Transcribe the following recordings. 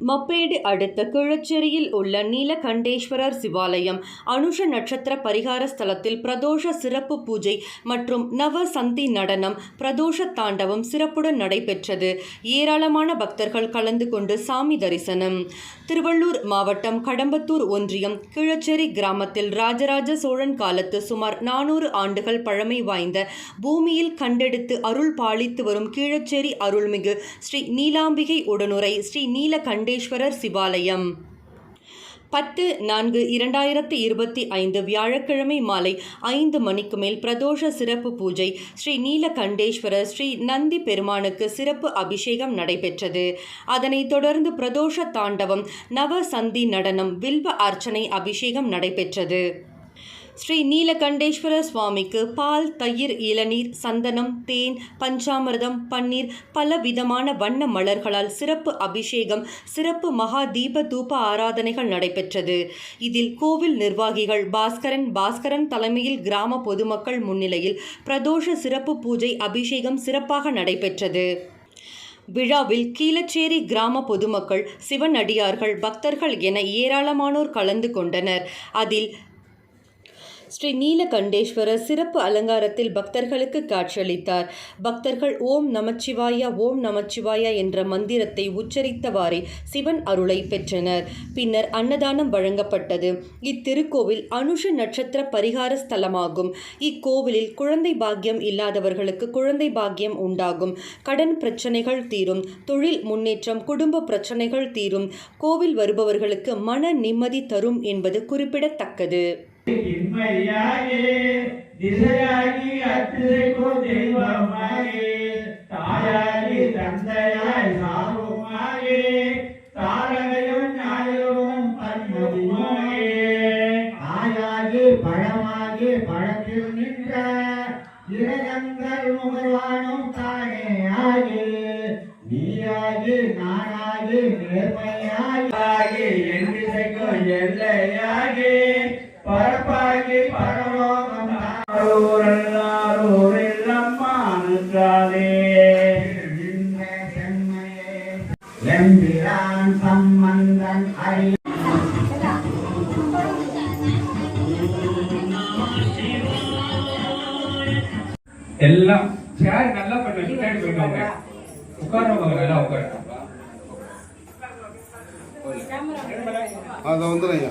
மப்பேடு அடுத்த கிழச்சேரியில் உள்ள நீலகண்டேஸ்வரர் சிவாலயம். அனுஷ நட்சத்திர பரிகார ஸ்தலத்தில் பிரதோஷ சிறப்பு பூஜை மற்றும் நவ சந்தி நடனம் பிரதோஷ தாண்டவம் சிறப்புடன் நடைபெற்றது. ஏராளமான பக்தர்கள் கலந்து கொண்டு சாமி தரிசனம். திருவள்ளூர் மாவட்டம் கடம்பத்தூர் ஒன்றியம் கிழச்சேரி கிராமத்தில் ராஜராஜ சோழன் காலத்து சுமார் நானூறு ஆண்டுகள் பழமை வாய்ந்த பூமியில் கண்டெடுத்து அருள் பாலித்து வரும் கீழச்சேரி அருள்மிகு ஸ்ரீ நீலாம்பிகை உடனுரை ஸ்ரீ நீலகண்ட நீலகண்டேஸ்வரர் சிவாலயம். பத்து நான்கு இரண்டாயிரத்தி இருபத்தி ஐந்து வியாழக்கிழமை மாலை ஐந்து மணிக்கு மேல் பிரதோஷ சிறப்பு பூஜை ஸ்ரீ நீலகண்டேஸ்வரர் ஸ்ரீ நந்தி பெருமானுக்கு சிறப்பு அபிஷேகம் நடைபெற்றது. அதனைத் தொடர்ந்து பிரதோஷ தாண்டவம் நவ சந்தி நடனம் வில்வ அர்ச்சனை அபிஷேகம் நடைபெற்றது. ஸ்ரீ நீலகண்டேஸ்வர சுவாமிக்கு பால் தயிர் இளநீர் சந்தனம் தேன் பஞ்சாமிர்தம் பன்னீர் பல விதமான வண்ண மலர்களால் சிறப்பு அபிஷேகம் சிறப்பு மகா தீப தூப ஆராதனைகள் நடைபெற்றது. இதில் கோவில் நிர்வாகிகள் பாஸ்கரன் பாஸ்கரன் தலைமையில் கிராம பொதுமக்கள் முன்னிலையில் பிரதோஷ சிறப்பு பூஜை அபிஷேகம் சிறப்பாக நடைபெற்றது. விழாவில் கீழச்சேரி கிராம பொதுமக்கள் சிவனடியார்கள் பக்தர்கள் என ஏராளமானோர் கலந்து கொண்டனர். அதில் ஸ்ரீ நீலகண்டேஸ்வரர் சிறப்பு அலங்காரத்தில் பக்தர்களுக்கு காட்சியளித்தார். பக்தர்கள் ஓம் நமச்சிவாயா ஓம் நமச்சிவாயா என்ற மந்திரத்தை உச்சரித்தவாறே சிவன் அருளை பெற்றனர். பின்னர் அன்னதானம் வழங்கப்பட்டது. இத்திருக்கோவில் அனுஷ நட்சத்திர பரிகார ஸ்தலமாகும். இக்கோவிலில் குழந்தை பாக்கியம் இல்லாதவர்களுக்கு குழந்தை பாக்கியம் உண்டாகும். கடன் பிரச்சனைகள் தீரும். தொழில் முன்னேற்றம் குடும்ப பிரச்சனைகள் தீரும். கோவில் வருபவர்களுக்கு மன நிம்மதி தரும் என்பது குறிப்பிடத்தக்கது. இன்மையாகி திசையாகி அத்திரைக்கும் தெய்வமாகி தாயாகி தந்தையாய் சாருமாகி தாரகையும் ஞாயிறும் பன்முகமாகி ஆயாகி பழமாகி பழத்தில் நின்ற இரகங்கள் முகழ்வானும் தானே ஆகி நீயாகி நானாகி நேர்மையாகி என் திசைக்கும் எல்லையாகி பரப்பாகி பரலோகம் எம்பிரான் சம்பந்தன் அறி எல்லாம் சேர் நல்லா பண்ணி பின்னாடி போயிட்டாங்க உட்கார்றவங்க நல்லா உட்காருங்க. அதை வந்துடுங்க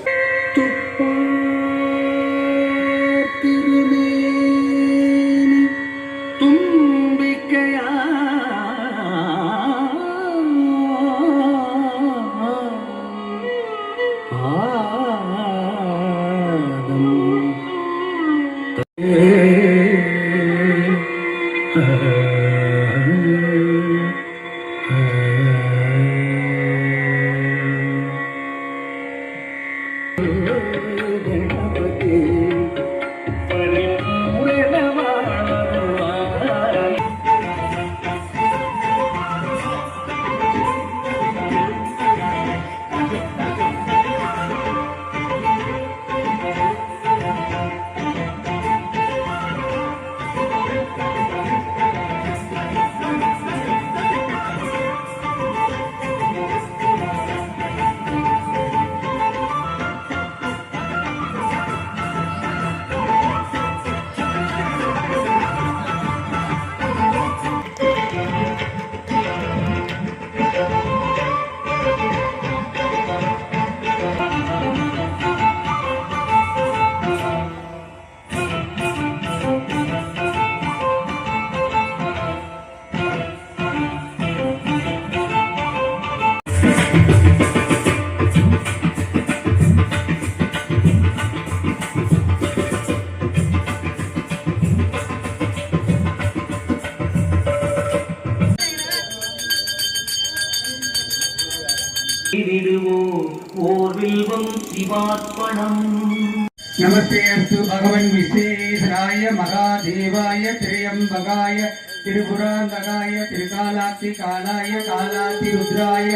நமஸ்தேஸ்து பகவன் விசேஷராய மகாதேவாய திரியம்பகாய திருபுராந்தகாய திருகாலாத்தி காலாய காலாத்தி ருத்ராய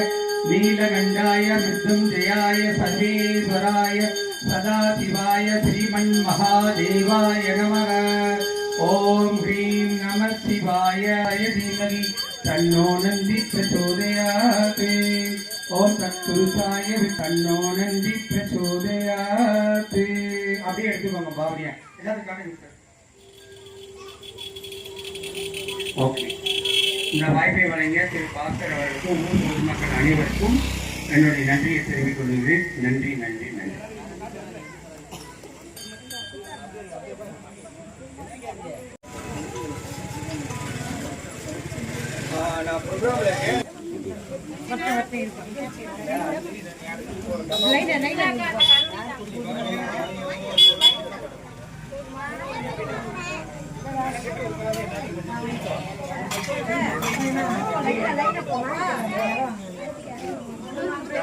நீலகண்டாய மிருத்யுஞ்சயாய சர்வேஸ்வராய சதாசிவாய ஸ்ரீமன் மகாதேவாய நமக. ஓம் ஹ்ரீம் நம சிவாய. தீமகி தன்னோ நந்தி பிரச்சோதயாதே ஓம் தத்புருஷாய தன்னோ நந்தி பிரச்சோதயாத் அப்படியே எடுத்துக்கோங்க பாவனியா. எல்லாத்துக்காக ஓகே. இந்த வாய்ப்பை வழங்கிய திரு பாஸ்கர் அவர்களுக்கும் ஊர் பொதுமக்கள் அனைவருக்கும் என்னுடைய நன்றியை தெரிவித்துக் கொள்கிறேன். நன்றி நன்றி நன்றி. நான் ப்ரோக்ராம்ல இருக்கும்